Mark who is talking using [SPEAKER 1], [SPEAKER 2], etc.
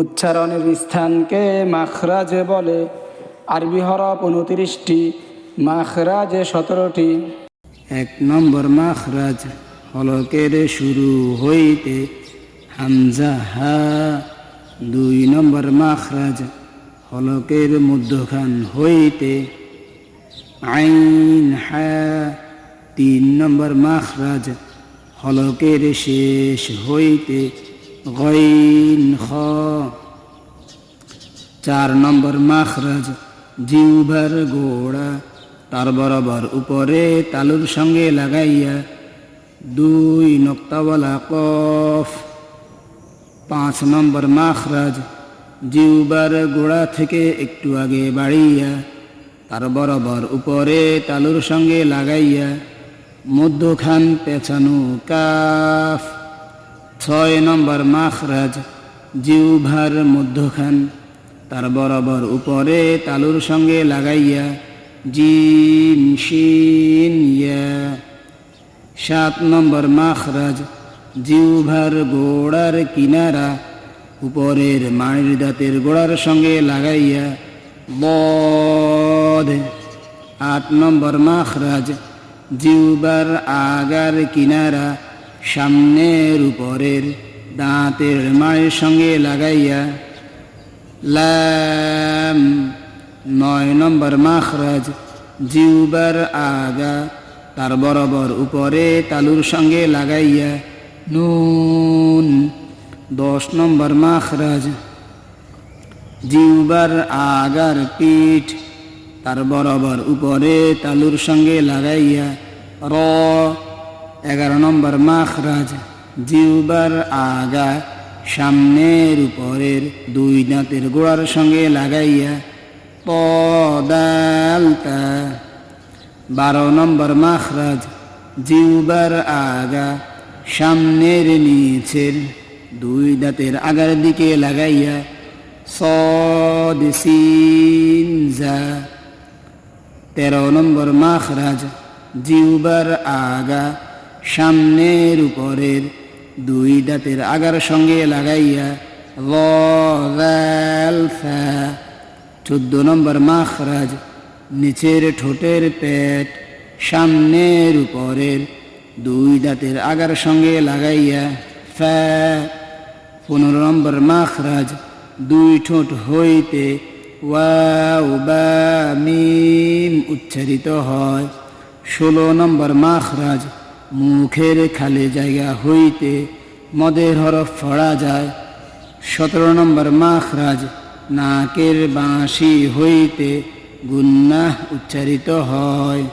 [SPEAKER 1] উচ্চারণের স্থানকে মাখরাজ বলে। আরবি হরফ উনত্রিশটি, মাখরাজ সতেরোটি। এক নম্বর মাখরাজ হলকের শুরু হইতে হামজা হা। দুই নম্বর মাখরাজ হলকের মধ্যখান হইতে আইন হা। তিন নম্বর মাখরাজ হলকের শেষ হইতে গইন খ চার নম্বর মাখরাজ জিউভার গোড়া তার বরাবর উপরে তালুর সঙ্গে লাগাইয়া দুই নক্তাওয়ালা কফ পাঁচ নম্বর মাখরাজ জিউবার গোড়া থেকে একটু আগে বাড়িয়া তার বরাবর উপরে তালুর সঙ্গে লাগাইয়া মধ্যখান পেছানো কাফ ছয় নম্বর মাখরাজ জিউভার মধ্যখান। তার বরাবর উপরে তালুর সঙ্গে লাগাইয়া জিম শিন ইয়া। সাত নম্বর মাখরাজ জিউভার গোড়ার কিনারা, উপরের মাড়ির দাঁতের গোড়ার সঙ্গে লাগাইয়া, বধ। আট নম্বর মাখরাজ জিউবার আগার কিনারা সামনের উপরের দাঁতের মায়ের সঙ্গে লাগাইয়া, লাম, নয় নম্বর মাখরাজ, জিউবার আগা, তার বরাবর উপরে তালুর সঙ্গে লাগাইয়া, নুন, দশ নম্বর মাখরাজ, জিউবার আগার পিঠ, তার বরাবর উপরে তালুর সঙ্গে লাগাইয়া, র এগারো নম্বর মাখরাজ জিউবার আগা সামনের উপরের দুই দাঁতের গোড়ার সঙ্গে লাগাইয়া পদালতা। বারো নম্বর মাখরাজ জিউবার আগা সামনের নিচের দুই দাঁতের আগার দিকে লাগাইয়া সদ তেরো নম্বর মাখরাজ জিউবার আগা সামনের উপরের দুই দাঁতের আগার সঙ্গে লাগাইয়া চোদ্দ নম্বর মাখরাজ, নিচের ঠোঁটের পেট, সামনের উপরের দুই দাঁতের আগার সঙ্গে লাগাইয়া, ফা, পনেরো নম্বর মাখরাজ, দুই ঠোঁট হইতে মিম উচ্চারিত হয়। ষোলো নম্বর মাখরাজ মুখের খালি জায়গা হইতে মদের হরফ ফড়া যায়। সতেরো নম্বর মাখরাজ, নাকের বাঁশি হইতে গুন্নাহ উচ্চারিত হয়।